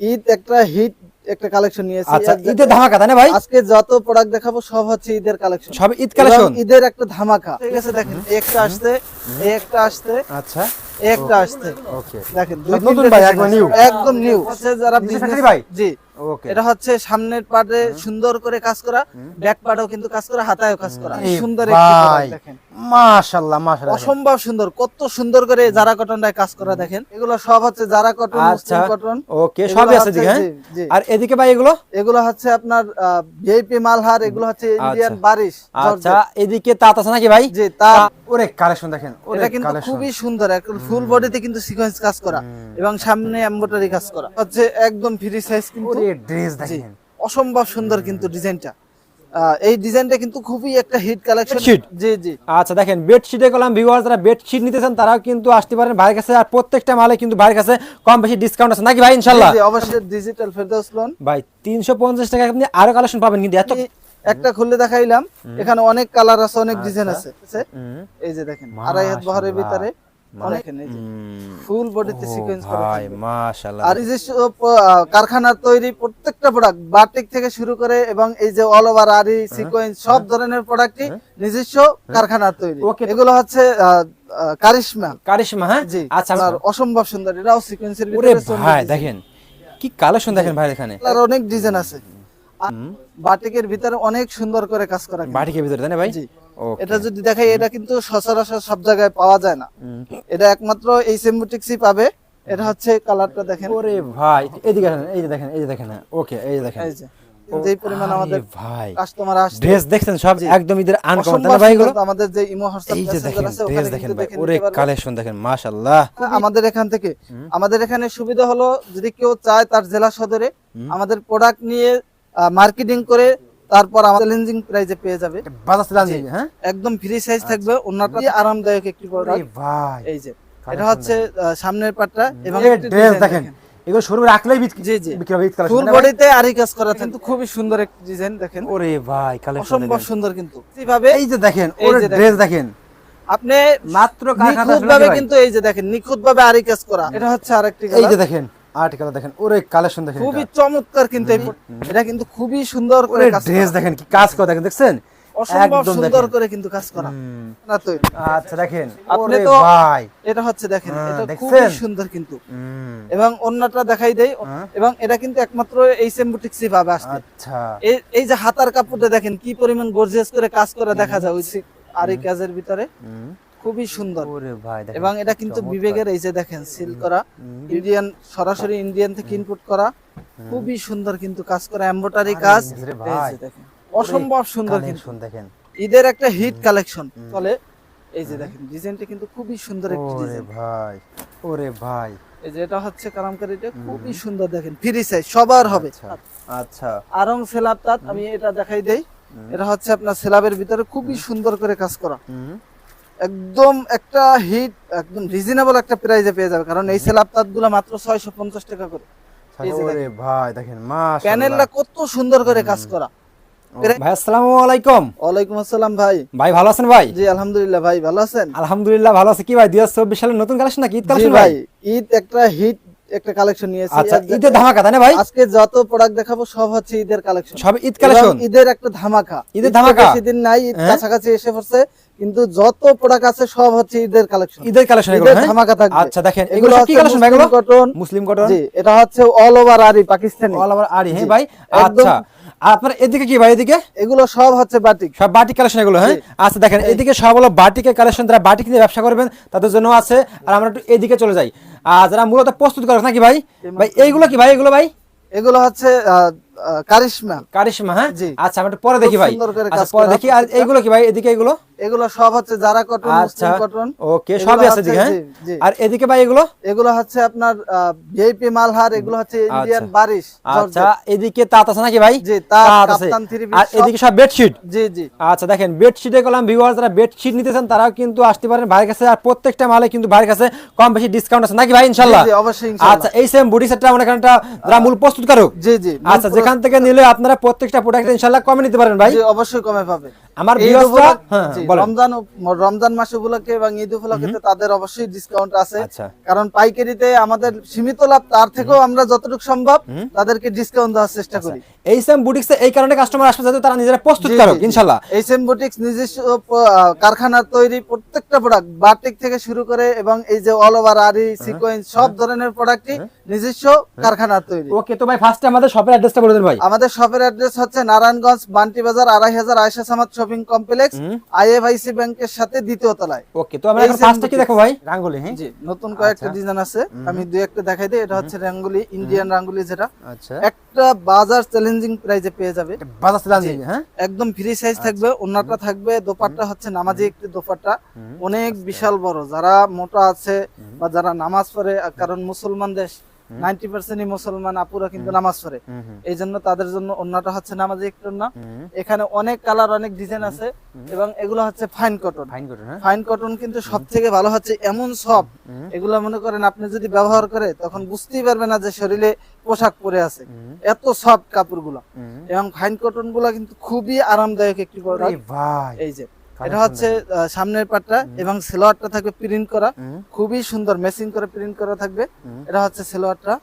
ঈদ একটা হিট একটা কালেকশন নিয়েছি। আচ্ছা ঈদের ধামাকা তাই না ভাই? আজকে যত প্রোডাক্ট দেখাবো সব হচ্ছে ঈদের কালেকশন সব ঈদ কালেকশন ঈদের একটা ধামাকা। ঠিক আছে দেখেন একটা আসছে একটা আসছে আচ্ছা। একটা আসছে। ওকে দেখেন নতুন ভাই, একদম নিউ একদম নিউ যারা বিজনেস ভাই? জি। এটা হচ্ছে সামনের পাটে সুন্দর করে কাজ করা ব্যাক পাটেও কিন্তু কাজ করা হাতায়ও কাজ করা। সুন্দর দেখেন। মাশাআল্লাহ মাশাআল্লাহ। অসম্ভব সুন্দর কত সুন্দর করে জারা কটনটায় কাজ করা দেখেন। এগুলো সব হচ্ছে জারা কটন আচ্ছা। মুসলিম কটন। ওকে সবই আছে দিকে হ্যাঁ। আর এদিকে ভাই এগুলো? এগুলো হচ্ছে আপনার ভিআইপি মালহার এগুলো হচ্ছে ইন্ডিয়ান আচ্ছা। বারিশ আচ্ছা এদিকে তাঁত আছে নাকি ভাই? জি তা ওরে কালেকশন দেখেন এটা কিন্তু খুবই সুন্দর ফুল বডিতে কিন্তু সিকোয়েন্স কাজ করা এবং সামনে এমব্রয়ডারি কাজ করা। হচ্ছে একদম ফ্রি সাইজ কিন্তু ড্রেস দেখেন। অসম্ভব সুন্দর কিন্তু ডিজাইনটা এই ডিজাইনটা কিন্তু খুবই একটা হিট কালেকশন জি জি। আচ্ছা দেখেন বেডশিটে কলাম ভিউয়ার যারা বেডশিট নিতে চান তারাও কিন্তু আসতে পারেন ভাইয়ের কাছে আর প্রত্যেকটা মালে কিন্তু ভাইয়ের কাছে কম বেশি ডিসকাউন্ট আছে। নাকি ভাই ইনশাল্লাহ জি, অবশ্যই ডিজিটাল ফেরদৌস লোন ভাই তিনশো পঞ্চাশ টাকা আপনি আরও কালেকশন পাবেন কিন্তু এত একটা খুলে দেখাইলাম এখানে অনেক কালার আছে অনেক ডিজাইন আচ্ছা। আছে আছে? এই যে দেখেন আড়াই হাত বহরের ভিতরে ফুল বডিতে সিকোয়েন্স করা মাশাআল্লাহ। আর নিজস্ব প- কারখানার তৈরি প্রত্যেকটা প্রোডাক্ট বাটিক থেকে শুরু করে এবং এই যে অল ওভার আরি সিকোয়েন্স সব ধরনের প্রোডাক্টই নিজস্ব কারখানার তৈরি। এগুলো হচ্ছে কারিশমা। কারিশমা হ্যাঁ? জি আচ্ছা আর অসম্ভব সুন্দর এটাও সিকোয়েন্সের ভিতরে ভাই দেখেন কি কালেকশন দেখেন ভাই এখানে। আর অনেক ডিজাইন আছে। বাটিকের ভিতরে অনেক সুন্দর করে কাজ করা বাটিকের ভিতরে তাই না ভাই? এটা যদি দেখাই এটা কিন্তু সচরাচর সব জায়গায় পাওয়া যায় না। এটা একমাত্র এই সেমবুটিক্সই পাবে। এটা হচ্ছে কালারটা দেখেন। ওরে ভাই এদিকে এই যে দেখেন এই যে দেখেন ওকে এই যে দেখেন। যে পরিমাণ আমাদের ভাই। কাস্টমার আসছে। ড্রেস দেখছেন সব একদম আনকমন না ভাই সুন্দর আমাদের যে ইমো হোয়াটসঅ্যাপ মেসেঞ্জার আছে ওখানে দেখেন ভাই। ওরে কালেকশন দেখেন মাশাআল্লাহ। আমাদের এখান থেকে। আমাদের এখানে সুবিধা হলো যদি কেউ চায় তার জেলা সদরে আমাদের প্রোডাক্ট নিয়ে মার্কেটিং করে তারপর আমাদের চ্যালেঞ্জিং প্রাইজে পেয়ে যাবে। বাজার চ্যালেঞ্জিং হ্যাঁ? একদম ফ্রি সাইজ থাকবে অন্যটা আরামদায়ক একটি প্রোডাক্ট ভাই এই যে এটা হচ্ছে সামনের পাটটা এবং ড্রেস দেখেন এগুলো শোরুমে রাখলেই বিক্রি জি জি। বিক্রি হবে ঈদ কালেকশন। ফুল বডিতে আরি কাজ করা কিন্তু খুবই সুন্দর একটি ডিজাইন দেখেন। ওরে ভাই কালেকশন অসম্ভব সুন্দর কিন্তু। এইভাবে এই যে দেখেন ওরে। ড্রেস দেখেন। আপনি মাত্র কারখানা কিন্তু এই যে দেখেন নিখুঁত ভাবে আরি কাজ করা। এটা হচ্ছে আরেকটি এই যে দেখেন আর্টিকেল দেখেন ওরে কালেকশন দেখেন খুবই। চমৎকার কিন্তু এটা কিন্তু খুবই সুন্দর করে কাজ ড্রেস দেখেন কি কাজ করে দেখেন দেখছেন? অসম্ভব সুন্দর করে কিন্তু কাজ করা। না তৈরি আচ্ছা দেখেন আপনি তো- ভাই। এটা হচ্ছে দেখেন হ্যাঁ, এটা সুন্দর কিন্তু। এবং অন্যটা দেখাই দেই হ্যাঁ। এবং এটা কিন্তু একমাত্র এই সেমবুটিক্সই পাবে আসতে আচ্ছা। এই এই যে হাতার কাপড়টা দেখেন কি পরিমাণ গর্জিয়াস করে কাজ করা দেখা যায় ওই আরি কাজের ভিতরে। খুবই সুন্দর। এবং এটা কিন্তু বিবেকের এই যে দেখেন সিল করা ইন্ডিয়ান সরাসরি ইন্ডিয়ান থেকে ইনপুট করা খুবই সুন্দর কিন্তু কাজ করা এমব্রয়ডারি কাজ। অসম্ভব সুন্দর কিন্তু। দেখেন। ঈদের একটা হিট কালেকশন চলে। এই যে দেখেন ডিজাইনটা কিন্তু খুবই সুন্দর একটি ডিজাইন ভাই ওরে ভাই। এই যে এটা হচ্ছে কালামকারিটা খুবই সুন্দর দেখেন ফ্রি সাইজ সবার হবে। আচ্ছা আচ্ছা। আরং সেলাব তাত আমি এটা দেখাই দেই। এটা হচ্ছে আপনার সেলাবের ভিতরে খুবই সুন্দর করে কাজ করা। একদম একটা হিট একদম রিজনেবল একটা প্রাইসে পেয়ে যাবে। কারণ এই সেলাব তাতগুলো মাত্র ছয়শো পঞ্চাশ টাকা করে। ওরে ভাই দেখেন মাশাআল্লাহ। প্যানেলটা কত সুন্দর করে কাজ করা। ভাই আসসালামু আলাইকুম। ওয়ালাইকুম আসসালাম ভাই। ভাই ভালো আছেন ভাই? জি আলহামদুলিল্লাহ ভাই ভালো আছেন? আলহামদুলিল্লাহ ভালো আছে। কি ভাই দুই হাজার চব্বিশ সালের নতুন কালেকশন নাকি ঈদ কালেকশন ভাই ঈদ একটা হিট একটা কালেকশন নিয়েছি। আচ্ছা ঈদের ধামাকা তাই না ভাই? আজকে যত প্রোডাক্ট দেখাবো সব হচ্ছে ঈদের কালেকশন সব ঈদ কালেকশন ঈদের একটা ধামাকা। ঈদের ধামাকা? বেশি দিন নাই ঈদ হ্যাঁ? কাছাকাছি এসে পড়ছে। কিন্তু যত প্রোডাক্ট আছে সব হচ্ছে ঈদের কালেকশন ঈদের কালেকশন এগুলো হ্যাঁ? ধামাকা থাকবে। আচ্ছা দেখেন এগুলো কি কালেকশন এগুলো কটন মুসলিম কটন জি এটা হচ্ছে অল ওভার আরি পাকিস্তানি। অল ওভার আরি হ্যাঁ ভাই? আচ্ছা আপনার এদিকে কি ভাই এদিকে? এগুলো সব হচ্ছে বাটিক সব বাটিক কালেকশন এগুলো হ্যাঁ? আচ্ছা দেখেন এদিকে সব হলো বাটিকের কালেকশন যারা বাটিক নিয়ে ব্যবসা করবেন তাদের জন্য আছে। আর আমরা একটু এদিকে চলে যাই। আর যারা মূলত প্রস্তুত করে নাকি ভাই? ভাই এইগুলো কি ভাই এগুলো ভাই? এগুলো হচ্ছে কারিশমা। কারিশমা হ্যাঁ? জি। আচ্ছা আমরা পরে দেখি ভাই। আচ্ছা পরে দেখি। আর এইগুলো কি ভাই? এদিকে এগুলো? এগুলো সব হচ্ছে যারা কটন আচ্ছা। মুসলিম কটন ওকে সবই আছে হচ্ছে- হ্যাঁ? জি, জি। আর এদিকে ভাই এগুলো? এগুলো হচ্ছে আপনার ভিআইপি মালহার এগুলো হচ্ছে ইন্ডিয়ান বারিশ আচ্ছা এদিকে তাঁত আছে নাকি ভাই? জি, তাঁত, তাঁত আছে। কাপ্তান থ্রি পিস আর এদিকে সব বেডশিট জি জি। আচ্ছা দেখেন বেডশিটে কলাম ভিউয়ার যারা বেডশিট নিতে তারাও কিন্তু আসতে পারেন ভাইয়ের কাছে আর প্রত্যেকটা মালে কিন্তু ভাইয়ের কাছে কম বেশি ডিসকাউন্ট আছে নাকি ভাই ইনশাল্লাহ জি, অবশ্যই ইনশাআল্লাহ। আচ্ছা এই সেম বুটি সেটটা এখানটা যারা মূল প্রস্তুতকারক? জি জি আচ্ছা যেখান থেকে নিলে আপনারা প্রত্যেকটা প্রোডাক্ট ইনশাল্লাহ কমে নিতে পারেন ভাই। অবশ্যই কমে পাবে। আমার হ্যাঁ, রমজান রমজান মাস উপলক্ষে এবং ঈদ উপলক্ষে তাদের অবশ্যই ডিসকাউন্ট আছে। আচ্ছা। কারণ পাইকারিতে আমাদের সীমিত লাভ তার থেকেও আমরা যতটুকু সম্ভব তাদেরকে ডিসকাউন্ট দেওয়ার চেষ্টা করি। এই সেম বুটিক্সে এই কারণে কাস্টমার আসবে যাতে তারা নিজেরা প্রস্তুত জি, করুক জি, জি। ইনশাল্লাহ এই সেম বুটিক্স নিজস্ব কারখানার তৈরি প্রত্যেকটা প্রোডাক্ট বাটিক থেকে শুরু করে এবং এই যে অল ওভার আরি সিকোয়েন্স সব ধরনের প্রোডাক্টই নিজস্ব কারখানার তৈরি। ওকে তো ভাই ফার্স্টে আমাদের শপের অ্যাড্রেসটা বলে দেন ভাই। আমাদের শপের অ্যাড্রেস হচ্ছে নারায়ণগঞ্জ বান্টি বাজার আড়াই হাজার Aysha Samad shopping complex IFIC ব্যাংকের সাথে দ্বিতীয় তলায়। ওকে তো আমরা এখন ফার্স্টে কি দেখো ভাই? রাঙ্গুলি হ্যাঁ। জি নতুন কয়েকটা আচ্ছা। ডিজাইন আছে। আমি দুই একটা দেখাই দিই এটা হচ্ছে রাঙ্গুলি ইন্ডিয়ান রাঙ্গুলি যেটা। আচ্ছা। একটা বাজার চ্যালেঞ্জিং প্রাইজে পেয়ে যাবে। বাজার আনছি, হ্যাঁ? একদম ফ্রি সাইজ থাকবে ওনাটা থাকবে দোপাট্টা হচ্ছে নামাজি একটি দোপাট্টা। অনেক বিশাল বড় যারা মোটা আছে বা যারা নামাজ পড়ে কারণ মুসলমান দেশ নাইনটি পার্সেন্টই মুসলমান আপুরা কিন্তু নামাজ পড়ে। এই জন্য তাদের জন্য অন্যটা হচ্ছে নামাজি একটু না। এখানে অনেক কালার অনেক ডিজাইন আছে এবং এগুলো হচ্ছে ফাইন কটন ফাইন কটন কিন্তু সব থেকে ভালো হচ্ছে এমন সব। এগুলো মনে করেন আপনি যদি ব্যবহার করে তখন বুঝতেই পারবে না যে শরীরে পোশাক পরে আছে। এত সফট কাপড়গুলো। এবং ফাইন কটনগুলা কিন্তু খুবই আরামদায়ক একটি প্রোডাক্ট ভাই। এই যে। এটা হচ্ছে সামনের পাটটা এবং সেলোয়ারটা থাকবে প্রিন্ট করা। খুবই সুন্দর মেশিং করে প্রিন্ট করা থাকবে। এটা হচ্ছে সেলোয়ারটা।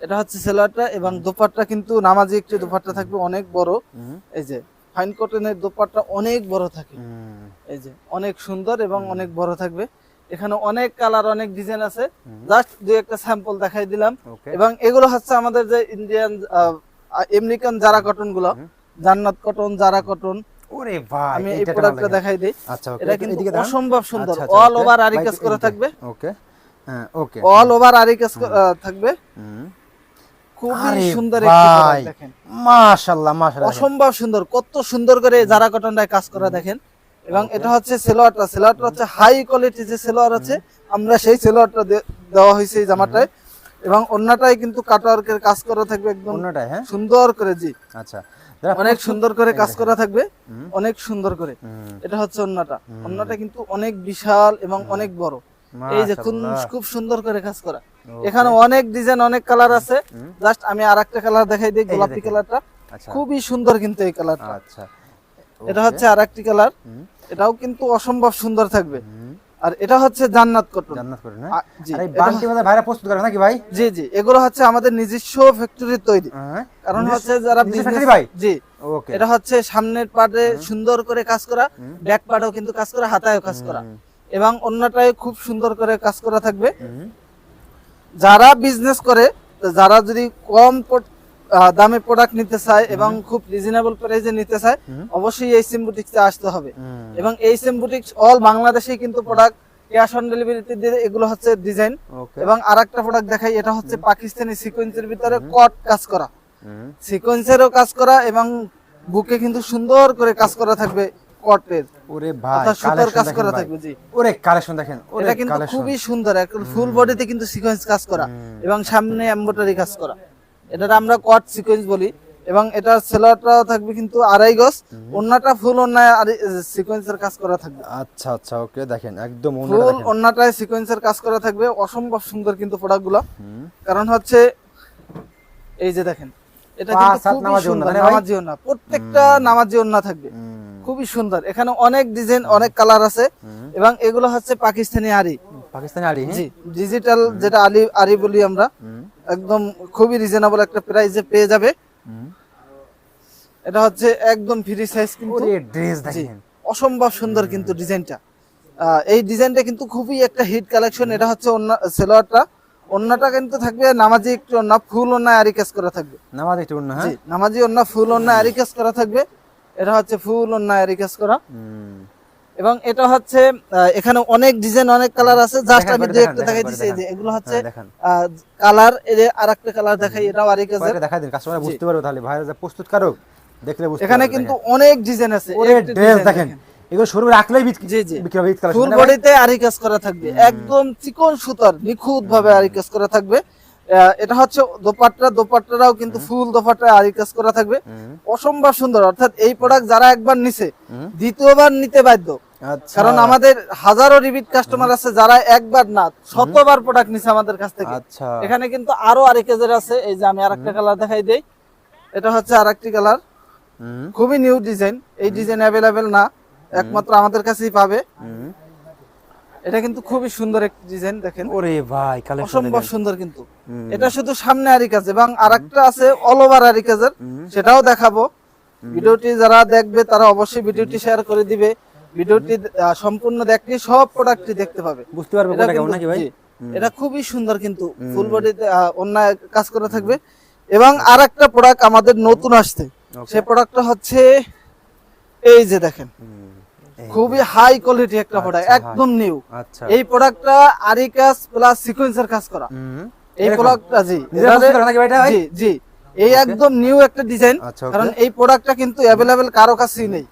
এটা হচ্ছে সেলোয়ারটা এবং দোপাট্টা কিন্তু নামাজি একটি দোপাট্টা থাকবে অনেক বড়। এই যে ফাইন কটনের দোপাট্টা অনেক বড় থাকে। এই যে অনেক সুন্দর এবং অনেক বড় থাকবে। এখানে অনেক কালার অনেক ডিজাইন আছে। জাস্ট দুই একটা স্যাম্পল দেখাই দিলাম। এবং এগুলো হচ্ছে আমাদের যে ইন্ডিয়ান আমেরিকান জারা কটনগুলো। জান্নাত কটন জারা কটন ওরে ভাই আমি এই প্রোডাক্টটা দেখাই দিই। আচ্ছা এটা কিন্তু অসম্ভব সুন্দর আচ্ছা, আচ্ছা, অল ওভার আরি কাজ করা থাকবে। ওকে হ্যাঁ ওকে। অল ওভার আরি কাজ থাকবে। খুবই সুন্দর একটি দেখেন। মাশাআল্লাহ মাশাআল্লাহ। অসম্ভব সুন্দর কত সুন্দর করে জারা কটনটায় কাজ করা দেখেন। এবং এটা হচ্ছে সেলোয়ারটা। সেলোয়ারটা হচ্ছে হাই কোয়ালিটি যে সেলোয়ার আছে আমরা সেই সেলোয়ারটা দেওয়া হয়েছে এই জামাটায়। এবং অন্যটাই কিন্তু কাটওয়ার্কের কাজ করা থাকবে একদম অন্যটাই হ্যাঁ? সুন্দর করে জি। আচ্ছা অনেক সুন্দর করে কাজ করা থাকবে অনেক সুন্দর করে। এটা হচ্ছে অন্যটা। অন্যটা কিন্তু অনেক বিশাল এবং অনেক বড়। এই যে খুব সুন্দর করে কাজ করা। এখানে অনেক ডিজাইন অনেক কালার আছে। জাস্ট আমি আর একটা কালার দেখাই দিই গোলাপি কালারটা আচ্ছা। খুবই সুন্দর কিন্তু এই কালারটা আচ্ছা। এটা হচ্ছে আর একটি কালার এটাও কিন্তু অসম্ভব সুন্দর থাকবে। আর এটা হচ্ছে জান্নাত কটন জান্নাত করে না আ- জি, আর এই বান্টি বাজার ভাইরা প্রস্তুত করে নাকি ভাই? জি জি এগুলো হচ্ছে আমাদের নিজস্ব ফ্যাক্টরির তৈরি। হ্যাঁ কারণ হচ্ছে যারা factory ভাই? জি ওকে এটা হচ্ছে সামনের পাটে সুন্দর করে কাজ করা ব্যাক পাটেও কিন্তু কাজ করা হাতায়ও কাজ করা। এবং অন্যটায় খুব সুন্দর করে কাজ করা থাকবে। যারা বিজনেস করে যারা যদি কম দামে প্রোডাক্ট নিতে চায় এবং খুব রিজনেবল প্রাইসে নিতে চায় অবশ্যই এই সিম বুটিক্সে আসতে হবে। এবং এই সিম বুটিক্স অল বাংলাদেশেই কিন্তু প্রোডাক্ট ক্যাশ অন ডেলিভারিতে দিয়ে এগুলো হচ্ছে ডিজাইন এবং আরেকটা প্রোডাক্ট দেখাই এটা হচ্ছে পাকিস্তানি সিকোয়েন্সের ভিতরে কট কাজ করা। সিকোয়েন্সেরও কাজ করা এবং বুকে কিন্তু সুন্দর করে কাজ করা থাকবে কটের ওরে ভাই সুতার কাজ করা থাকবে জি। ওরে কালেকশন দেখেন এটা কিন্তু খুবই সুন্দর একদম ফুল বডিতে কিন্তু সিকোয়েন্স কাজ করা এবং সামনে এমব্রয়ডারি কাজ করা। এটার আমরা কট সিকোয়েন্স বলি এবং এটার সেলারটাও থাকবে কিন্তু আড়াই গজ। অন্যটা ফুল অন্যায় সিকোয়েন্সের কাজ করা থাকবে। আচ্ছা আচ্ছা ওকে দেখেন একদম ফুল অন্যটায় সিকোয়েন্সের কাজ করা থাকবে। অসম্ভব সুন্দর কিন্তু প্রোডাক্টগুলো কারণ হচ্ছে এই যে দেখেন এটা কিন্তু নামাজি ওড়না, সুন্দর না নামাজি ওড়না প্রত্যেকটা নামাজি ওড়না থাকবে। খুবই সুন্দর। এখানে অনেক ডিজাইন অনেক কালার আছে এবং এগুলো হচ্ছে পাকিস্তানি আরি পাকিস্তানি আড়ি হ্যাঁ? জি ডিজিটাল যেটা আলি আরি বলি আমরা একদম খুবই রিজনেবল একটা প্রাইসে পেয়ে যাবে। এটা হচ্ছে একদম ফ্রি সাইজ কিন্তু। ড্রেস দেখেন। অসম্ভব সুন্দর কিন্তু ডিজাইনটা এই ডিজাইনটা কিন্তু খুবই একটা হিট কালেকশন এটা হচ্ছে অন্য সেলোয়ারটা। অন্যটা কিন্তু থাকবে নামাজি একটু অন্য ফুল অন্য আরি কাজ করা থাকবে। নামাজ একটু অন্য হ্যাঁ? নামাজি অন্য ফুল অন্য আরি কাজ করা থাকবে। এটা হচ্ছে ফুল অন্য আরি কাজ করা এবং এটা হচ্ছে এখানে অনেক ডিজাইন অনেক কালার আছে। জাস্ট আমি দুই একটা দেখাই দিচ্ছি এই যে এগুলো হচ্ছে হ্যাঁ, কালার এই যে আরেকটা কালার দেখাই এটাও আরি কাজের কয়েকটা দেখাই দিন কাস্টমার বুঝতে পারবে তাহলে। ভাইরা যে প্রস্তুত কারক দেখলে বুঝতে এখানে কিন্তু অনেক ডিজাইন আছে ওরে ড্রেস দেখেন। এগুলো শোরুমে রাখলেই জি জি। বিক্রি হবে ফুল বডিতে আরি কাজ করা থাকবে। একদম চিকন সুতার নিখুঁত ভাবে আরি কাজ করা থাকবে। এটা হচ্ছে দোপাট্টা দোপাট্টারাও কিন্তু ফুল দোপাট্টা আরি কাজ করা থাকবে। অসম্ভব সুন্দর অর্থাৎ এই প্রোডাক্ট যারা একবার নিছে দ্বিতীয়বার নিতে বাধ্য। আচ্ছা। কারণ আমাদের হাজারো রিপিট কাস্টমার আছে যারা একবার না শতবার প্রোডাক্ট নিছে আমাদের কাছ থেকে। আচ্ছা। এখানে কিন্তু আরও আরেক কেজের আছে এই যে আমি আরেকটা কালার দেখাই দেই। এটা হচ্ছে আরেকটি কালার খুবই নিউ ডিজাইন এই ডিজাইন অ্যাভেলেবেল না একমাত্র আমাদের কাছেই পাবে। এটা কিন্তু খুবই সুন্দর একটি ডিজাইন দেখেন। ওরে ভাই অসম্ভব সুন্দর কিন্তু। এটা শুধু সামনে আরি কাজ এবং আরেকটা আছে অল ওভার আরি কাজের সেটাও দেখাবো। ভিডিওটি যারা দেখবে তারা অবশ্যই ভিডিওটি শেয়ার করে দিবে। ভিডিওটি সম্পূর্ণ দেখলে সব প্রোডাক্টটি দেখতে পাবে। বুঝতে পারবে এটা কেমন নাকি ভাই? এটা খুবই সুন্দর কিন্তু ফুল বডিতে অন্যায় কাজ করে থাকবে। এবং আরেকটা প্রোডাক্ট আমাদের নতুন আসছে। সেই প্রোডাক্টটা হচ্ছে এই যে দেখেন। খুবই হাই কোয়ালিটি একটা প্রোডাক্ট আচ্ছা, একদম নিউ আচ্ছা। এই প্রোডাক্টটা আরি কাজ প্লাস সিকোয়েন্সের কাজ করা। হুম। এই প্রোডাক্টটা জি। জি জি। এই একদম নিউ একটা ডিজাইন আচ্ছা, কারণ এই প্রোডাক্টটা কিন্তু অ্যাভেলেবেল কারও কাছেই নেই।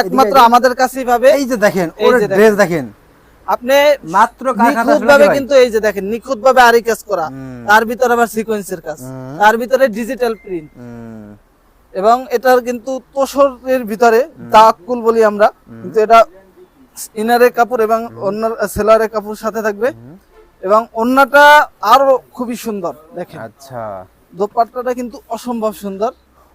একমাত্র আমাদের কাছেই পাবে। এই যে দেখেন ওর। ড্রেস দেখেন। আপনি মাত্র কারখানা নিখুঁত ভাবে কিন্তু এই যে দেখেন নিখুঁত ভাবে আরি কাজ করা তার ভিতরে আবার সিকোয়েন্সের কাজ। তার ভিতরে ডিজিটাল প্রিন্ট হুম। এবং এটার কিন্তু তোষরের ভিতরে তাকুল বলি আমরা। কিন্তু এটা ইনারের কাপড় এবং অন্য সেলারের কাপড় সাথে থাকবে। এবং অন্যটা আরও খুবই সুন্দর দেখেন। আচ্ছা। দোপাট্টাটা কিন্তু অসম্ভব সুন্দর।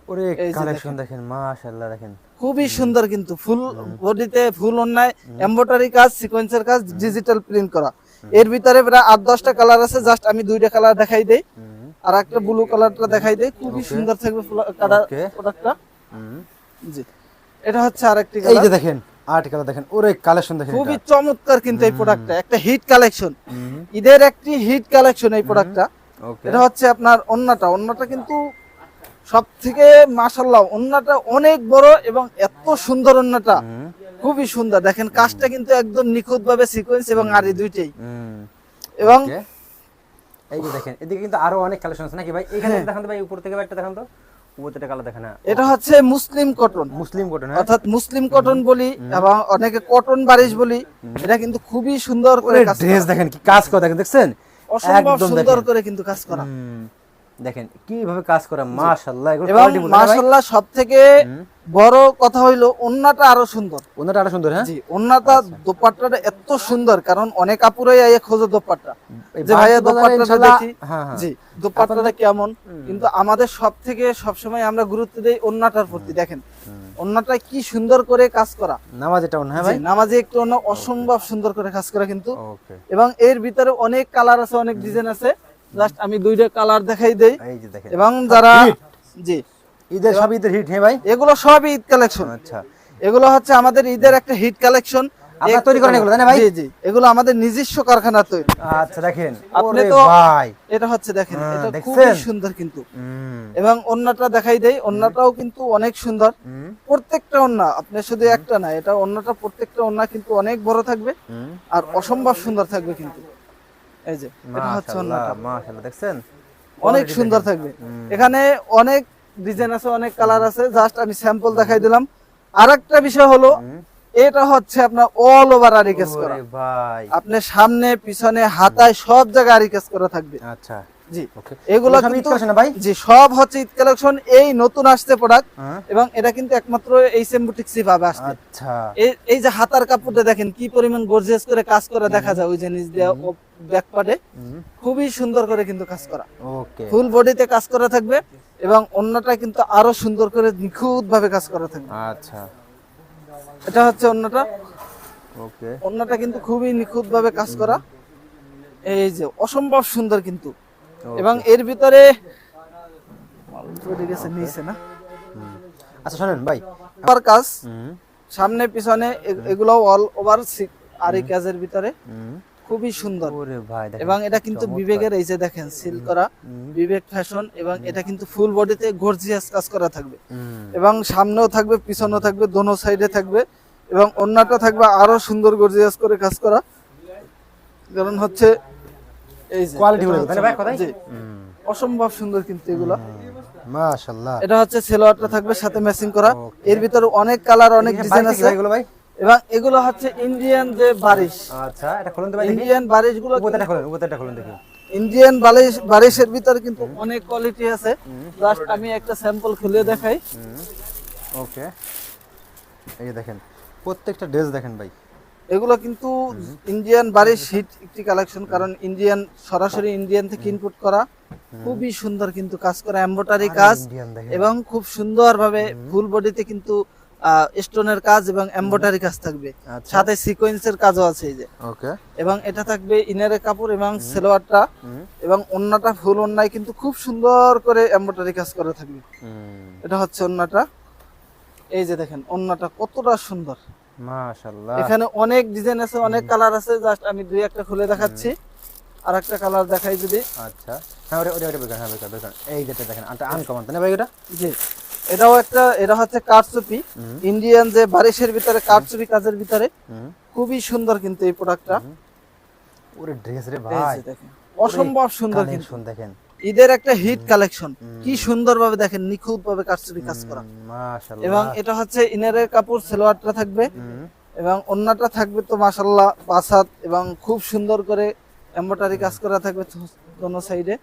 ওরে কালেকশন দেখেন। মাশাআল্লাহ দেখেন। খুবই সুন্দর কিন্তু ফুল বডিতে ফুল অন্যায় এমব্রয়ডারি কাজ সিকোয়েন্সের কাজ ডিজিটাল প্রিন্ট করা। এর ভিতরে প্রায় আট দশটা কালার আছে জাস্ট আমি দুইটা কালার দেখাই দেই। আর একটা ব্লু কালারটা দেখাই দেয় খুবই সুন্দর থাকবে প্রোডাক্টটা জি। এটা হচ্ছে আরেকটি এই যে দেখেন আর্টিকেল দেখেন ওরে কালেকশন দেখেন খুবই চমৎকার কিন্তু এই প্রোডাক্টটা একটা হিট কালেকশন ঈদের একটি হিট কালেকশন এই প্রোডাক্টটা এটা হচ্ছে আপনার অন্যটা। অন্যটা কিন্তু সব থেকে মাসাল্লাহ অন্যটা অনেক বড় এবং এত সুন্দর অন্যটা। খুবই সুন্দর। দেখেন কাজটা কিন্তু একদম নিখুঁত ভাবে সিকোয়েন্স এবং আরি দুইটাই। হুম। এবং. এই যে দেখেন এদিকে কিন্তু আরও অনেক কালেকশন আছে নাকি ভাই? এখানে হ্যাঁ। দেখান তো ভাই উপর থেকে একটা দেখান তো। উপর থেকে কালো দেখেন না এটা হচ্ছে মুসলিম কটন মুসলিম কটন হ্যাঁ। অর্থাৎ মুসলিম কটন বলি এবং অনেকে কটন বারিশ বলি এটা কিন্তু খুবই সুন্দর করে ড্রেস। দেখেন কি কাজ করে দেখেন দেখছেন? অসম্ভব সুন্দর করে কিন্তু কাজ করা। দেখেন কীভাবে কাজ করা মাশাআল্লাহ এগুলো বড় কথা হইল অন্যটা আরও সুন্দর। ওনাটা আরও সুন্দর হ্যাঁ? জি অন্যটা দোপাট্টাটা এত সুন্দর কারণ অনেক কাপুরাই আইয়ে খোঁজো দোপাট্টা। এই যে ভাইয়া দোপাট্টাটা দেখি হ্যাঁ হ্যাঁ। জি দোপাট্টাটা কেমন? কিন্তু আমাদের সব থেকে সবসময় আমরা গুরুত্ব দেই অন্যটার প্রতি দেখেন। অন্যটা কি সুন্দর করে কাজ করা। নামাজ এটা হ্যাঁ ভাই? নামাজে একটু অন্য অসম্ভব সুন্দর করে কাজ করা কিন্তু। ওকে। এবং এর ভিতরে অনেক কালার আছে অনেক ডিজাইন আছে। জাস্ট আমি দুইটা কালার দেখাই দেই। এই যে দেখেন। এবং যারা। জি। ঈদের সব ঈদের হিট হ্যাঁ ভাই? এগুলো সবই ঈদ কালেকশন আচ্ছা। এগুলো হচ্ছে আমাদের ঈদের একটা হিট কালেকশন আপনারা তৈরি করেন এগুলো, তাই না ভাই? জি জি। এগুলো আমাদের নিজস্ব কারখানা তৈরি। আচ্ছা দেখেন। আপনি তো- ভাই। এটা হচ্ছে দেখেন হ্যাঁ, এটা? খুবই সুন্দর কিন্তু। এবং অন্যটা দেখাই দেই অন্যটাও কিন্তু অনেক সুন্দর। প্রত্যেকটা অন্য আপনি শুধু একটা না এটা অন্যটা প্রত্যেকটা অন্য কিন্তু অনেক বড় থাকবে। আর অসম্ভব সুন্দর থাকবে কিন্তু। এই যে এটা হচ্ছে অন্যটা। মাশাআল্লাহ দেখছেন? অনেক সুন্দর থাকবে। এখানে অনেক ডিজাইন আছে অনেক কালার আছে জাস্ট আমি স্যাম্পল দেখাই দিলাম। আরেকটা বিষয় হলো এটা হচ্ছে আপনার অল ওভার আরি কাজ করা আপনি সামনে পিছনে হাতায় সব জায়গায় আরিকাজ করা থাকবে। আচ্ছা। জি। ওকে এগুলো কিন্তু ভাই? জি সব হচ্ছে ঈদ কালেকশন। এই নতুন আসছে প্রোডাক্ট হ্যাঁ। এবং এটা কিন্তু একমাত্র এই সেম্বুটিক্সই পাবে আসছে। আচ্ছা। এই যে হাতার কাপড়টা দেখেন কি পরিমাণ গর্জিয়াস করে কাজ করা দেখা যায় ওই যে নিচ দিয়ে ব্যাক খুবই সুন্দর করে কিন্তু কাজ করা। ওকে ফুল বডিতে কাজ করা থাকবে এবং অন্যটা কিন্তু আরও সুন্দর করে নিখুঁত ভাবে কাজ করা থাকবে। আচ্ছা। এটা হচ্ছে অন্যটা। ওকে অন্যটা কিন্তু খুবই নিখুঁত ভাবে কাজ করা। এই যে অসম্ভব সুন্দর কিন্তু। এবং এর ভিতরে গেছে নিচে না আচ্ছা শুনেন ভাই। আবার কাজ। সামনে পিছনে এগুলো অল ওভার আর এই কাজের ভিতরে খুবই সুন্দর। এবং এটা কিন্তু বিবেকের এই যে দেখেন সিল করা বিবেক ফ্যাশন এবং এটা কিন্তু ফুল বডিতে গর্জিয়াস কাজ করা থাকবে। এবং সামনেও থাকবে পিছনেও থাকবে দোনো সাইডে থাকবে এবং অন্যটা থাকবে আরও সুন্দর গর্জিয়াস করে কাজ করা। কারণ হচ্ছে কোয়ালিটি ভাই কথাই? অসম্ভব সুন্দর কিন্তু এগুলো। মাশাআল্লাহ। এটা হচ্ছে সেলোয়ারটা থাকবে সাথে ম্যাচিং করা। এর ভিতরে অনেক কালার অনেক ডিজাইন আছে। এগুলো ভাই? এবং এগুলো হচ্ছে ইন্ডিয়ান যে বারিশ। আচ্ছা এটা খুলুন তো ভাই দেখি। ইন্ডিয়ান বারিশগুলো উপরটা খুলুন উপরটা খুলুন দেখি। ইন্ডিয়ান বালিশ বারিশের ভিতরে কিন্তু অনেক কোয়ালিটি আছে। জাস্ট আমি একটা স্যাম্পল খুলে দেখাই। ওকে এই দেখেন প্রত্যেকটা ড্রেস দেখেন ভাই। এগুলো কিন্তু ইন্ডিয়ান বারিশ হিট একটি কালেকশন কারণ ইন্ডিয়ান সরাসরি ইন্ডিয়ান থেকে ইনপুট করা খুবই সুন্দর কিন্তু কাজ করা এমব্রয়ডারি কাজ এবং খুব সুন্দর ভাবে ফুল বডিতে কিন্তু স্টোনের কাজ এবং এমব্রয়ডারি কাজ থাকবে। আচ্ছা। সাথে সিকোয়েন্সের কাজও আছে এই যে। এবং এটা থাকবে ইনারের কাপড় এবং সেলোয়ারটা এবং ওন্নাটা ফুল ওন্নায় কিন্তু খুব সুন্দর করে এমব্রয়ডারি কাজ করা থাকবে। এটা হচ্ছে ওন্নাটা এই যে দেখেন ওন্নাটা কতটা সুন্দর। মাশাআল্লাহ। এখানে অনেক ডিজাইন আছে অনেক কালার আছে জাস্ট আমি দুই একটা খুলে দেখাচ্ছি। আর একটা কালার দেখাই যদি। আচ্ছা। হ্যাঁ ওটা ওটা ওটা বেকার হ্যাঁ বেকার বেকার। এই যেটা দেখেন আনকমন তাই না ভাই এটা? জি। এটাও একটা এটা হচ্ছে কারচুপি। ইন্ডিয়ান যে বারিশের ভিতরে কারচুপি কাজের ভিতরে খুবই সুন্দর কিন্তু এই প্রোডাক্টটা ওরে ড্রেস রে ভাই। অসম্ভব সুন্দর কিন্তু। দেখেন। ঈদের একটা হিট কালেকশন কি সুন্দর ভাবে দেখেন নিখুঁত ভাবে কারচুপি কাজ করা। এবং এটা হচ্ছে ইনারের কাপড় সেলোয়ারটা থাকবে। এবং অন্যটা থাকবে তো মাশাল্লাহ পাঁচ এবং খুব সুন্দর করে এমব্রয়ডারি কাজ করা থাকবে দোনো সাইডে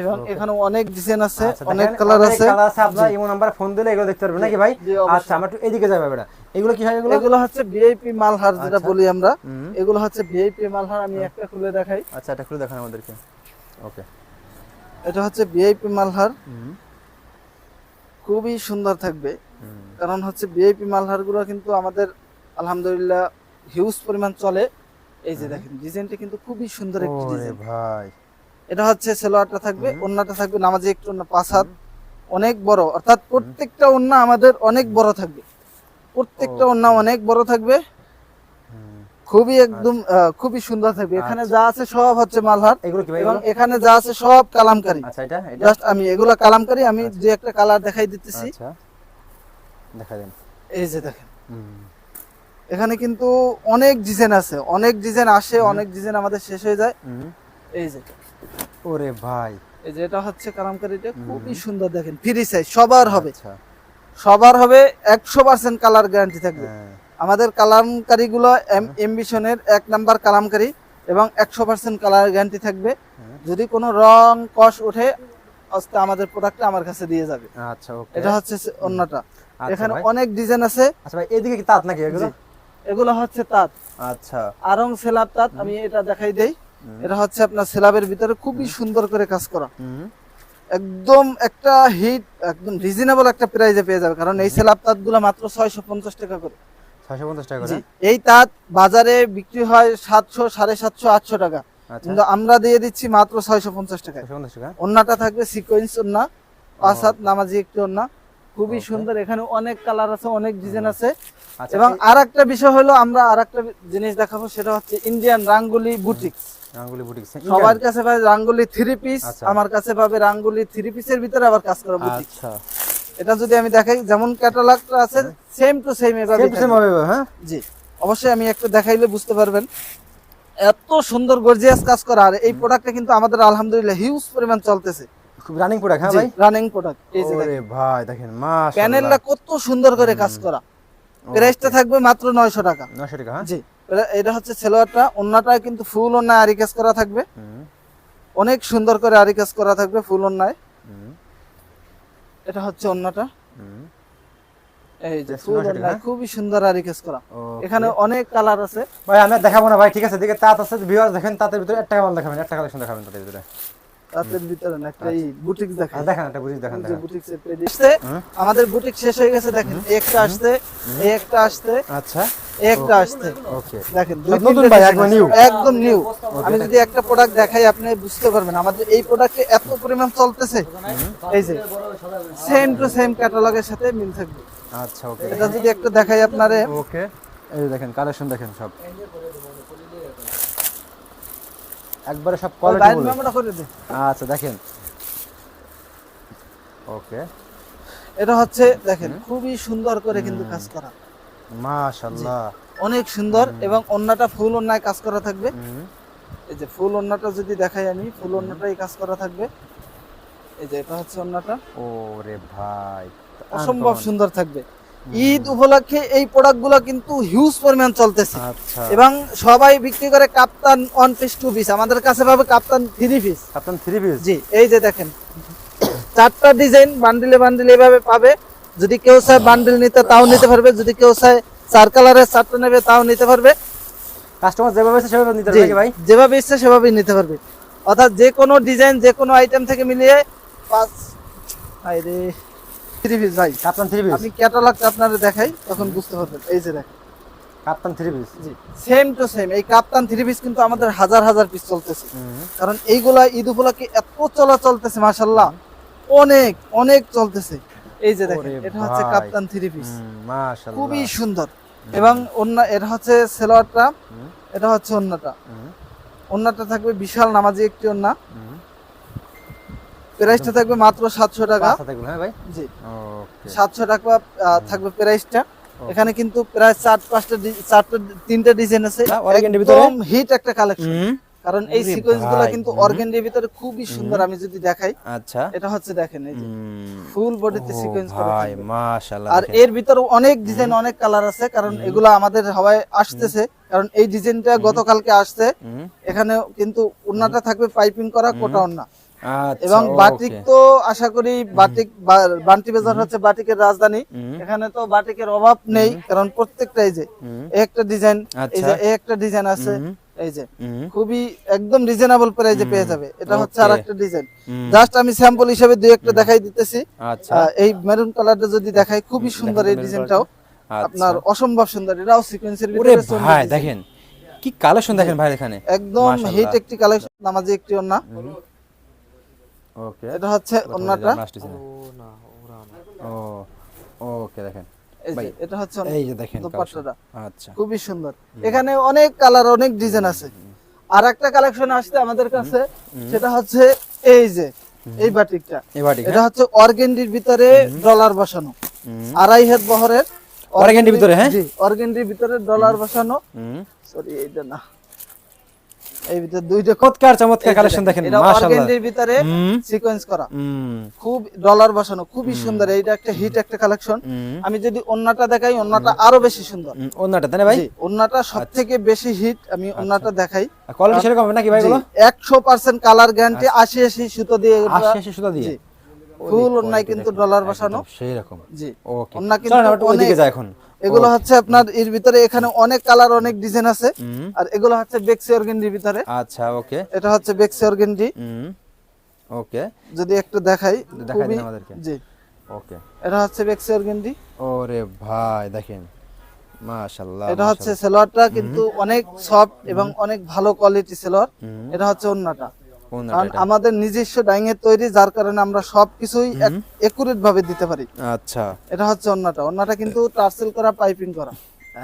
এবং এখানে অনেক ডিজাইন আছে আচ্ছা, অনেক কালার আছে। কালার আছে আপনারা ইমো নাম্বার ফোন দিলে এগুলো দেখতে পারবেন নাকি ভাই? আচ্ছা আমরা একটু এদিকে যাব এটা এগুলো কি হয় এগুলো? এগুলো হচ্ছে ভিআইপি মালহার যেটা আচ্ছা। বলি আমরা। এগুলো হচ্ছে ভিআইপি মালহার আমি একটা খুলে দেখাই। আচ্ছা এটা খুলে দেখান আমাদেরকে। ওকে এটা হচ্ছে ভিআইপি মালহার। খুবই সুন্দর থাকবে। কারণ হচ্ছে ভিআইপি মালহারগুলো কিন্তু আমাদের আলহামদুলিল্লাহ হিউজ পরিমাণ চলে। এই যে দেখেন ডিজাইনটা কিন্তু খুবই সুন্দর একটি ডিজাইন ভাই। এটা হচ্ছে সেলোয়ারটা থাকবে ওন্নাটা থাকবে নামাজে একটু ওন্না পাঁচ হাত অনেক বড়। অর্থাৎ প্রত্যেকটা ওন্না আমাদের অনেক বড় থাকবে। প্রত্যেকটা ওন্না অনেক বড় থাকবে। খুবই একদম খুবই সুন্দর থাকবে। এখানে যা আছে সব হচ্ছে মালহার। এবং এখানে যা আছে সব কালামকারি। আচ্ছা জাস্ট আমি এগুলো কালামকারি আমি যে একটা কালার দেখাই দিতেছি। আচ্ছা। দেখা দেন। এই যে দেখেন। এখানে কিন্তু অনেক ডিজাইন আছে। অনেক ডিজাইন আসে অনেক ডিজাইন আমাদের শেষ হয়ে যায়। এই যে। ওরে ভাই। এই যে এটা হচ্ছে কালামকারিটা খুবই সুন্দর দেখেন। ফ্রি সাইজ সবার হবে। আচ্ছা। সবার হবে একশো পার্সেন্ট কালার গ্যারান্টি থাকবে। হ্যাঁ। আমাদের কালামকারি গুলো এমবিশনের এক নাম্বার কালামকারি এবং একশো পার্সেন্ট কালার গ্যারান্টি থাকবে। যদি কোনো রং কষ ওঠে আস্তে আমাদের প্রোডাক্টটা আমার কাছে দিয়ে যাবে। আচ্ছা ওকে এটা হচ্ছে অন্যটা। আচ্ছা এখানে অনেক ডিজাইন আছে। আচ্ছা ভাই এদিকে কি তাঁত নাকি এগুলো? এগুলো হচ্ছে তাঁত। আচ্ছা। আরং সেলাব তাঁত আমি এটা দেখাই দেই। এটা হচ্ছে আপনার সেলাবের ভিতরে খুবই সুন্দর করে কাজ করা। একদম একটা হিট একদম রিজনেবল একটা প্রাইজে পেয়ে যাবে। কারণ এই সেলাব তাঁতগুলো মাত্র ছয়শো পঞ্চাশ টাকা করে। টাকা এই তাঁত বাজারে বিক্রি হয় সাতশো সাড়ে সাতশো আটশো টাকা। আচ্ছা। কিন্তু আমরা দিয়ে দিচ্ছি মাত্র টাকা। ওন্নাটা থাকবে সিকোয়েন্স ওন্না পাঁচ হাত নামাজি একটি ওন্না খুবই সুন্দর এখানে অনেক কালার আছে অনেক ডিজাইন আছে। আচ্ছা এবং আর একটা বিষয় হলো আমরা আর একটা জিনিস দেখাবো সেটা হচ্ছে ইন্ডিয়ান রাঙ্গুলি বুটিক আঙ্গুলি বুটিক সবার কাছে পাবে রাঙ্গুলি থ্রি পিস। আমার কাছে পাবে রাঙ্গুলি থ্রি পিসের ভিতরে আবার কাজ করা আচ্ছা। এটা যদি আমি দেখাই যেমন ক্যাটালগটা আছে সেম টু সেম এভাবে সেম সেম হবে হ্যাঁ? জি। অবশ্যই আমি একটু দেখাইলে বুঝতে পারবেন। এত সুন্দর গর্জিয়াস কাজ করা। আর এই প্রোডাক্টটা কিন্তু আমাদের আলহামদুলিল্লাহ হিউজ পরিমাণ চলতেছে। খুব রানিং প্রোডাক্ট হ্যাঁ ভাই? রানিং প্রোডাক্ট এই যে ওরে ভাই দেখেন মাশাআল্লাহ। প্যানেলটা কত সুন্দর করে কাজ করা। প্রাইসটা থাকবে মাত্র নয়শো টাকা। 900 টাকা হ্যাঁ? জি। এটা- হচ্ছে সেলোয়ারটা অন্যটা কিন্তু ফুল অন্যায় আরি কাজ করা থাকবে। অনেক সুন্দর করে আরি কাজ করা থাকবে ফুল অন্যায়। হুম, এটা হচ্ছে অন্যটা। এই যে ফুল 900 টাকা, অন্যায়? খুবই সুন্দর আরি কাজ করা। এখানে অনেক কালার আছে। ভাই আমি দেখাবো না ভাই ঠিক আছে? দিকে তাঁত আছে ভিউয়ার দেখেন তাঁতের ভিতরে একটা মাল দেখাবেন একটা কালেকশন দেখাবেন তাদের ভিতরে। তাদের ভিতরে না একটা এই বুটিক আর দেখেন একটা বুঝি দেখেন যে বুটিক। আমাদের বুটিক শেষ হয়ে গেছে দেখেন একটা আসছে এই একটা আসছে। আচ্ছা। একটা আসছে। দেখেন নতুন ভাই, একদম new। একদম নিউ আমি যদি একটা প্রোডাক্ট দেখাই আপনি বুঝতে পারবেন আমাদের এই প্রোডাক্টে এত পরিমাণ চলতেছে। এই যে সেম টু সেম ক্যাটালগের সাথে মিল থাকবে। আচ্ছা ওকে এটা যদি একটা দেখাই আপনারে। ওকে এই দেখেন কালেকশন দেখেন সব। একবারে সব কোয়ালিটি দে। আচ্ছা দেখেন। ওকে এটা হচ্ছে দেখেন খুবই সুন্দর করে কিন্তু কাজ করা। মাশাআল্লাহ। অনেক সুন্দর এবং অন্যটা ফুল অন্যায় কাজ করা থাকবে। এই যে ফুল অন্যটা যদি দেখাই আমি ফুল অন্যটাই কাজ করা থাকবে। এই যে এটা হচ্ছে অন্যটা। ওরে ভাই অসম্ভব সুন্দর থাকবে। ঈদ উপলক্ষে এই প্রোডাক্টগুলো কিন্তু হিউজ পরিমাণ চলতেছে। আচ্ছা। এবং সবাই বিক্রি করে kaftan one piece two piece আমাদের কাছে পাবে kaftan three piece kaftan three piece জি এই যে দেখেন। চারটা ডিজাইন বান্ডিলে বান্ডিলে এভাবে পাবে। যদি কেউ চায় বান্ডিল নিতে তাও নিতে পারবে। যদি কেউ চায় চার কালারের চারটা নেবে তাও নিতে পারবে। কাস্টমার যেভাবে সেভাবে নিতে পারবে ভাই? যেভাবে ইচ্ছা সেভাবেই নিতে পারবে। অর্থাৎ যে কোনো ডিজাইন যে কোনো আইটেম থেকে মিলিয়ে পাঁচ আরে থ্রি পিস ভাই। কাপ্তান থ্রি পিস আমি ক্যাটালগটা আপনারা দেখাই তখন বুঝতে পারবেন। এই যে দেখেন। কাপ্তান থ্রি পিস জি সেম টু সেম এই কাপ্তান থ্রি পিস কিন্তু আমাদের হাজার হাজার পিস চলতেছে। কারণ এইগুলা ঈদ উপলক্ষে এত চলা চলতেছে মাশাল্লাহ অনেক অনেক চলতেছে। এই যে দেখেন এটা হচ্ছে। কাপ্তান থ্রি পিস খুবই সুন্দর। এবং অন্য এটা হচ্ছে সেলোয়ারটা এটা হচ্ছে অন্যটা। অন্যটা থাকবে বিশাল নামাজি একটি অন্য। প্রাইসটা থাকবে মাত্র সাতশো টাকা। হ্যাঁ জি। সাতশো টাকা থাকবে প্রাইসটা। এখানে কিন্তু প্রায় চার পাঁচটা চারটা তিনটা ডিজাইন আছে? একদম হিট একটা কালেকশন কারণ এই ওরে সিকোয়েন্সগুলো কিন্তু হুম। অর্গেন্ডির ভিতরে খুবই সুন্দর আমি যদি দেখাই আচ্ছা। এটা হচ্ছে দেখেন এই যে ফুল বডিতে সিকোয়েন্স করা ভাই মাশাআল্লাহ আর এর ভিতরে অনেক ডিজাইন অনেক কালার আছে কারণ এগুলো আমাদের সবাই আসতেছে কারণ এই ডিজাইনটা গতকালকে আসছে। এখানে কিন্তু উন্নাটা থাকবে পাইপিং করা কোটা উন্না আচ্ছা, এবং বাটিক তো আশা করি বাটিক বা- বান্টি বাজার হচ্ছে বাটিকের রাজধানী। এখানে তো বাটিকের অভাব নেই কারণ প্রত্যেকটা এই যে একটা ডিজাইন এই আচ্ছা। যে একটা ডিজাইন আছে। হুম, এই যে খুবই একদম রিজনেবল প্রাইসে পেয়ে যাবে। এটা হচ্ছে okay. আর একটা ডিজাইন জাস্ট আমি স্যাম্পল হিসেবে দুই একটা দেখাই দিতেছি। আচ্ছা। এই মেরুন কালারটা যদি দেখাই খুবই সুন্দর এই ডিজাইনটাও আচ্ছা। আপনার অসম্ভব সুন্দর। এটাও সিকোয়েন্সের ভিতরে ভাই দেখেন কি কালেকশন দেখেন ভাই এখানে। একদম। হিট একটি কালেকশন নামাজি একটি ওন্না ওকে এটা হচ্ছে ওন্নাটা ও ওকে দেখেন। এটা হচ্ছে এই যে দেখেন দোপাট্টাটা। আচ্ছা। খুবই সুন্দর। এখানে অনেক কালার অনেক ডিজাইন আছে। আর একটা কালেকশন আসছে আমাদের কাছে সেটা হচ্ছে এই যে এই বাটিকটা। এটা হচ্ছে অর্গেন্ডির ভিতরে ডলার বসানো। আড়াই হাত বহরের Organdy ভিতরে, হ্যাঁ? জি অর্গেন্ডির ভিতরে ডলার বসানো। সরি এইটা না। এই ভিতরে দুইটা চমৎকার চমৎকার কালেকশন দেখেন মাশাআল্লাহ। ভিতরে সিকোয়েন্স করা। খুব ডলার বসানো খুবই সুন্দর এইটা একটা হিট একটা কালেকশন আমি যদি অন্যটা দেখাই অন্যটা আরও বেশি সুন্দর। অন্যটা তাই না ভাই? সব থেকে বেশি হিট আমি অন্যটা দেখাই। কোয়ালিটি সেরকম হবে নাকি ভাই গুলো একশো পার্সেন্ট কালার গ্যারান্টি আশি আশি সুতো দিয়ে সুতা দিয়ে? ফুল অন্যায় কিন্তু ডলার বসানো। সেই রকম। জি। ওকে অন্য কিন্তু অনেক- যাই এখন। এগুলো হচ্ছে আপনার এর ভিতরে এখানে অনেক কালার অনেক ডিজাইন আছে। আর এগুলো হচ্ছে বেক্সি অর্গেন্ডির ভিতরে। আচ্ছা ওকে এটা হচ্ছে বেক্সি অর্গেন্ডি ওকে যদি একটু দেখাই দেখাই দিন আমাদেরকে। জি। ওকে এটা হচ্ছে বেক্সি অর্গেন্ডি ওরে ভাই দেখেন। মাশাআল্লাহ এটা হচ্ছে সেলোয়ারটা কিন্তু অনেক সফট এবং অনেক ভালো কোয়ালিটি সেলোয়ার। এটা হচ্ছে অন্যটা? আমাদের নিজস্ব ডাইং এর তৈরি যার কারণে আমরা সবকিছুই একুরেট ভাবে দিতে পারি। আচ্ছা। এটা হচ্ছে অন্যটা। অন্যটা কিন্তু টার্সেল করা পাইপিং করা।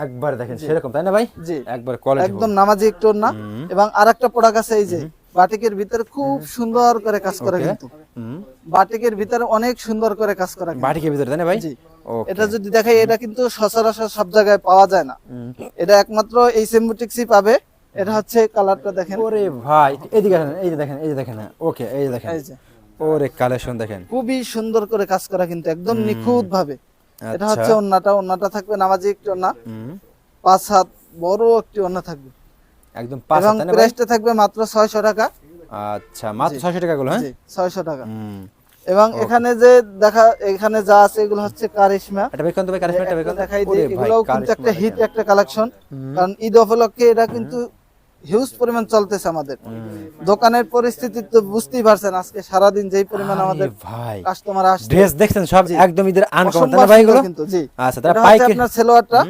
একবার দেখেন সেরকম তাই না ভাই? জি। একবার কোয়ালিটি একদম নামাজি একটু না। এবং আরেকটা প্রোডাক্ট আছে এই যে বাটিকের ভিতরে খুব সুন্দর করে কাজ করে কিন্তু। বাটিকের ভিতরে অনেক সুন্দর করে কাজ করা বাটিকের ভিতরে তাই না ভাই? জি। এটা যদি দেখাই এটা কিন্তু সচরাচর সব জায়গায় পাওয়া যায় না। এটা একমাত্র এই সেম্বুটিক্সই পাবে। এটা হচ্ছে কালারটা দেখেন। ওরে ভাই এদিকে আসেন এই যে দেখেন এই যে দেখেন ওকে এই যে দেখেন। এই যে। ওরে কালেকশন দেখেন। খুবই সুন্দর করে কাজ করা কিন্তু একদম নিখুঁত ভাবে এটা আচ্ছা। হচ্ছে ওন্নাটা ওন্নাটা থাকবে নামাজি একটি ওন্না। পাঁচ হাত বড় একটি ওন্না থাকবে। একদম পাঁচ হাত প্রাইসটা থাকবে মাত্র ছয়শো টাকা। আচ্ছা মাত্র ছয়শো টাকা গুলো হ্যাঁ? টাকা। হুম। এবং এখানে যে দেখা এখানে যা আছে এগুলো হচ্ছে কারিশমা। এটা বেকন তো কারিশমা এটা বেকন দেখাই দিই। এগুলোও কিন্তু একটা হিট একটা কালেকশন কারণ ঈদ উপলক্ষে এটা কিন্তু হিউজ পরিমাণ চলতেছে আমাদের। দোকানের পরিস্থিতি তো বুঝতেই পারছেন আজকে সারাদিন যেই পরিমাণ আমাদের ভাই কাস্টমার আসছে। ড্রেস দেখছেন সব একদম ঈদের আনকমন না ভাই এগুলো? কিন্তু জি। আচ্ছা তারা এটা পাইকারি আপনার সেলোয়ারটা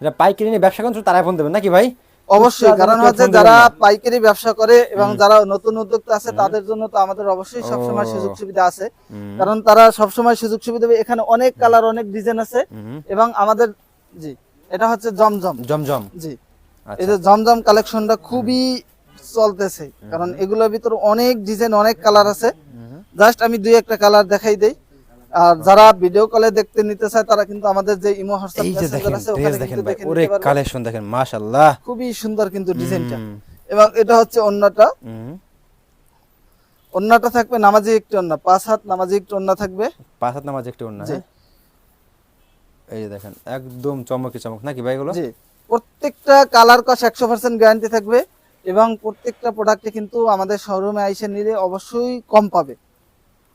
যারা পাইকারি নিয়ে ব্যবসা করেন তারাই ফোন দেবেন নাকি ভাই? অবশ্যই কারণ হচ্ছে যারা পাইকারি ব্যবসা করে এবং যারা নতুন উদ্যোক্তা আছে তাদের জন্য তো আমাদের অবশ্যই সবসময়। সুযোগ সুবিধা আছে। কারণ তারা সবসময় সুযোগ সুবিধা পাবে। এখানে অনেক কালার অনেক ডিজাইন আছে এবং আমাদের জি এটা হচ্ছে জমজম। জমজম। জি। এই যে জমজম কালেকশনটা খুবই চলতেছে কারণ এগুলোর ভিতর অনেক ডিজাইন অনেক কালার আছে। জাস্ট আমি দুই একটা কালার দেখাই দেই। আর যারা ভিডিও কলে দেখতে নিতে চায় তারা কিন্তু আমাদের যে ইমো হোয়াটসঅ্যাপ মেসেঞ্জার আছে ওখানে কিন্তু ভাই ওরে কালেকশন দেখেন মাশাআল্লাহ। খুবই সুন্দর কিন্তু ডিজাইনটা এবং এটা হচ্ছে অন্যটা। অন্যটা থাকবে নামাজি একটি অন্য পাঁচ হাত নামাজি একটি অন্য থাকবে। পাঁচ হাত নামাজ একটি অন্য হ্যাঁ? এই যে দেখেন একদম চমকে চমক। নাকি ভাই এগুলো? জি। প্রত্যেকটা কালার কস একশো পার্সেন্ট গ্যারান্টি থাকবে এবং প্রত্যেকটা প্রোডাক্টে কিন্তু আমাদের শোরুমে আইসে নিলে অবশ্যই কম পাবে।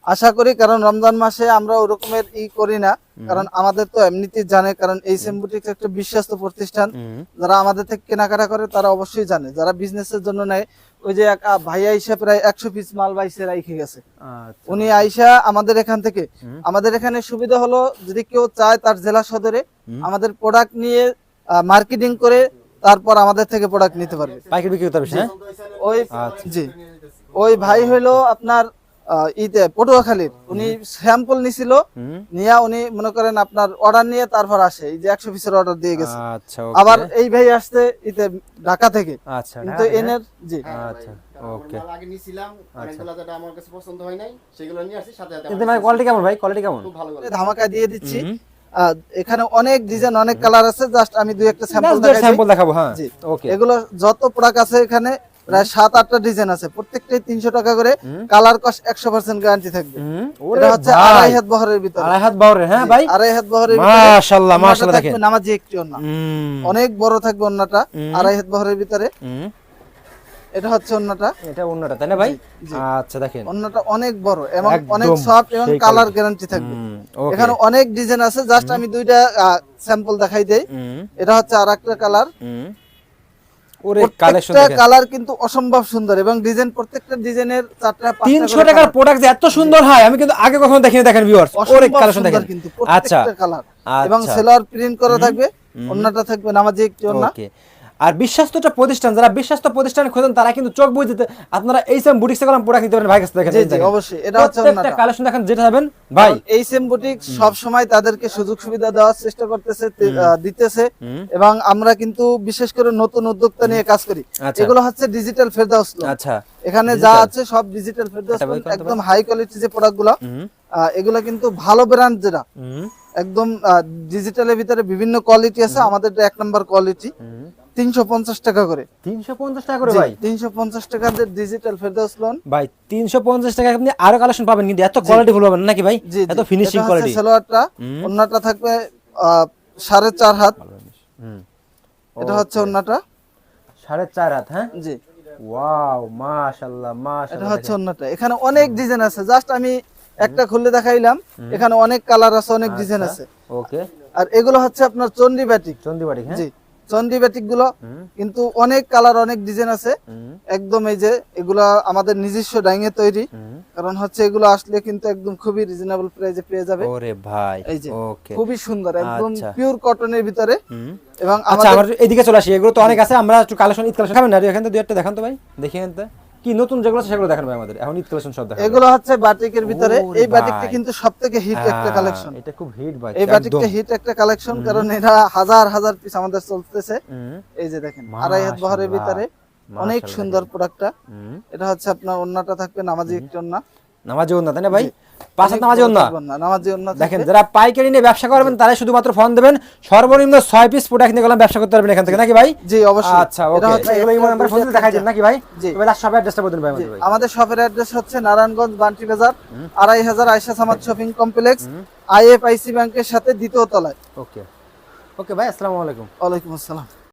আশা করি কারণ রমজান মাসে আমরা ওরকমের ই করি না কারণ আমাদের তো এমনিতেই জানে কারণ এই সেম্বুটিক্স একটা বিশ্বস্ত প্রতিষ্ঠান। যারা আমাদের থেকে কেনাকাটা করে তারা অবশ্যই জানে যারা বিজনেসের জন্য নেয় ওই যে এক আহ, ভাই আইসা প্রায় একশো পিস মাল বাইসে রাইখে গেছে। আচ্ছা। উনি আইসা আমাদের এখান থেকে। আমাদের এখানে সুবিধা হলো যদি কেউ চায় তার জেলা সদরে আমাদের প্রোডাক্ট নিয়ে মার্কেটিং করে তারপর আমাদের থেকে প্রোডাক্ট নিতে পারবে। পাইকারি বিক্রি করতে পারবে হ্যাঁ? ওই আচ্ছা। জি। ওই ভাই হইল আপনার ইতে পটুয়াখালীর। উনি স্যাম্পল নিছিল। নিয়ে উনি মনে করেন আপনার অর্ডার নিয়ে তারপর আসে। এই যে একশো পিসের অর্ডার দিয়ে গেছে। আচ্ছা আবার এই ভাই আসতে ইতে ঢাকা থেকে। আচ্ছা কিন্তু এনের জি। আচ্ছা ওকে। আগে নিছিলাম অনেকগুলো যেটা আমার কাছে পছন্দ হয় নাই সেগুলো নিয়ে আসি সাথে সাথে ভাই কোয়ালিটি কেমন ভাই? কোয়ালিটি কেমন? খুব ভালো ভালো ধামাকা দিয়ে দিচ্ছি। এখানে অনেক ডিজাইন অনেক কালার আছে জাস্ট আমি দুই একটা স্যাম্পল দেখাই স্যাম্পল দেখাবো হ্যাঁ। জি। ওকে এগুলো যত প্রোডাক্ট আছে এখানে প্রায় সাত আটটা ডিজাইন আছে। প্রত্যেকটাই তিনশো টাকা করে কালার কস্ট একশো পার্সেন্ট গ্যারান্টি থাকবে। এটা হচ্ছে আড়াই হাত বহরের ভিতরে। আড়াই হাত বাউরের হ্যাঁ ভাই। আড়াই হাত বহরের মাশাআল্লাহ, মাশাআল্লাহ দেখেন। নামাজি একটি ওন্না অনেক বড় থাকবে ওন্নাটা আড়াই হাত বহরের ভিতরে। এটা হচ্ছে ওন্নাটা এটা অন্যটা তাই না ভাই? আচ্ছা দেখেন। ওন্নাটা অনেক বড় এবং অনেক সফট এবং কালার গ্যারান্টি থাকবে। এখানে অনেক ডিজাইন আছে জাস্ট আমি দুইটা স্যাম্পল দেখাই দেই। এটা হচ্ছে আর একটা কালার কিন্তু অসম্ভব সুন্দর এবং ডিজাইন প্রত্যেকটা ডিজাইনের চারটা টাকার প্রোডাক্ট যে এত সুন্দর হয় আমি কিন্তু আগে কখনো দেখিনি দেখেন ভিউয়ার্স ওরে কালেকশন দেখেন। কিন্তু আচ্ছা। কালার এবং আচ্ছা। সেলোয়ার প্রিন্ট করা থাকবে অন্যটা থাকবে নামাজি একটি আর বিশ্বাস্তটা প্রতিষ্ঠান যারা বিশ্বাস্ত প্রতিষ্ঠান খোঁজেন তারা কিন্তু চোখ বুঝে দিতে আপনারা এই সেম বুটিক্সে গেলাম প্রোডাক্ট নিতে পারেন ভাই কাছে দেখেন জি জি অবশ্যই এটা হচ্ছে প্রত্যেকটা কালেকশন দেখেন যেটা যাবেন ভাই। এই সেম বুটিক সব সময় তাদেরকে সুযোগ সুবিধা দেওয়ার চেষ্টা করতেছে দিতেছে। এবং আমরা কিন্তু বিশেষ করে নতুন উদ্যোক্তা নিয়ে কাজ করি। আচ্ছা। এগুলো হচ্ছে ডিজিটাল ফেরদাউস। আচ্ছা। এখানে যা আছে সব ডিজিটাল ফেরদাউস লোন, করতে একদম হাই কোয়ালিটি যে প্রোডাক্টগুলো এগুলো কিন্তু ভালো ব্র্যান্ড যেটা একদম ডিজিটালের ভিতরে বিভিন্ন কোয়ালিটি আছে আমাদের এক নাম্বার কোয়ালিটি তিনশো পঞ্চাশ টাকা করে। তিনশো পঞ্চাশ টাকা করে ভাই? তিনশো পঞ্চাশ টাকা ডিজিটাল ফেরদাউস লোন ভাই তিনশো পঞ্চাশ টাকা আপনি আরও কালেকশন পাবেন কিন্তু এত কোয়ালিটি ফুল পাবেন নাকি ভাই? এত ফিনিশিং কোয়ালিটি সালোয়ারটা। অন্যটা থাকবে সাড়ে চার হাত। এটা হচ্ছে অন্যটা সাড়ে চার হাত হ্যাঁ? জি। ওয়াও মাশাল্লাহ এটা হচ্ছে অন্যটা এখানে অনেক ডিজাইন আছে। জাস্ট আমি একটা খুলে দেখাইলাম। এখানে অনেক কালার আছে অনেক ডিজাইন আছে। ওকে আর এগুলো হচ্ছে আপনার চন্ডি ব্যাটিক হ্যাঁ? জি। চন্ডি ব্যাটিকগুলো কিন্তু অনেক কালার অনেক ডিজাইন আছে। একদম এই যে এগুলা আমাদের নিজস্ব ডাইঙে তৈরি। কারণ হচ্ছে এগুলো আসলে কিন্তু একদম খুবই রিজনেবল প্রাইসে পেয়ে যাবে। ওরে ভাই এই যে ওকে। খুবই সুন্দর একদম আচ্ছা। পিওর কটনের ভিতরে। এবং আচ্ছা আমরা এদিকে চলে আসি এগুলো তো অনেক আছে আমরা একটু কালেকশন ঈদ কালেকশন খাবেন না এখান থেকে দুই একটা দেখান তো ভাই দেখি এখান। কি নতুন যেগুলো আছে সেগুলো দেখানো আমাদের। এখন ঈদ কালেকশন সব দেখানো এগুলো হচ্ছে বাটিকের ভিতরে। এই বাটিকটা কিন্তু সবথেকে হিট একটা কালেকশন এটা খুব হিট বাটিক এই বাটিকটা হিট একটা কালেকশন কারণ এটা হাজার হাজার পিস আমাদের চলতেছে। এই যে দেখেন আড়াই হাত বহরের ভিতরে। অনেক সুন্দর প্রোডাক্টটা। এটা হচ্ছে আপনার ওন্নাটা থাকবে নামাজি একটি ওন্না। নামাজি ওন্না তাই না ভাই? পাঁচ নামাজি ওন্না। নামাজি ওন্না দেখেন যারা পাইকারি নিয়ে ব্যবসা করবেন তারাই শুধুমাত্র ফোন দেবেন সর্বনিম্ন ছয় পিস প্রোডাক্ট নিয়ে গেলাম ব্যবসা করতে পারবেন এখান থেকে। নাকি ভাই? জি অবশ্যই। আচ্ছা ওকে হচ্ছে ইমো নাম্বার ফোন দেখাই দেন নাকি ভাই? এবার লাস্ট অ্যাড্রেসটা বলুন ভাই আমাদের শপের অ্যাড্রেস হচ্ছে নারায়ণগঞ্জ বান্টি বাজার আড়াই হাজার Aysha Samad shopping complex IFIC ব্যাংকের সাথে দ্বিতীয় তলায়। ওকে ওকে ভাই আসসালামু আলাইকুম। ওয়ালাইকুম আসসালাম।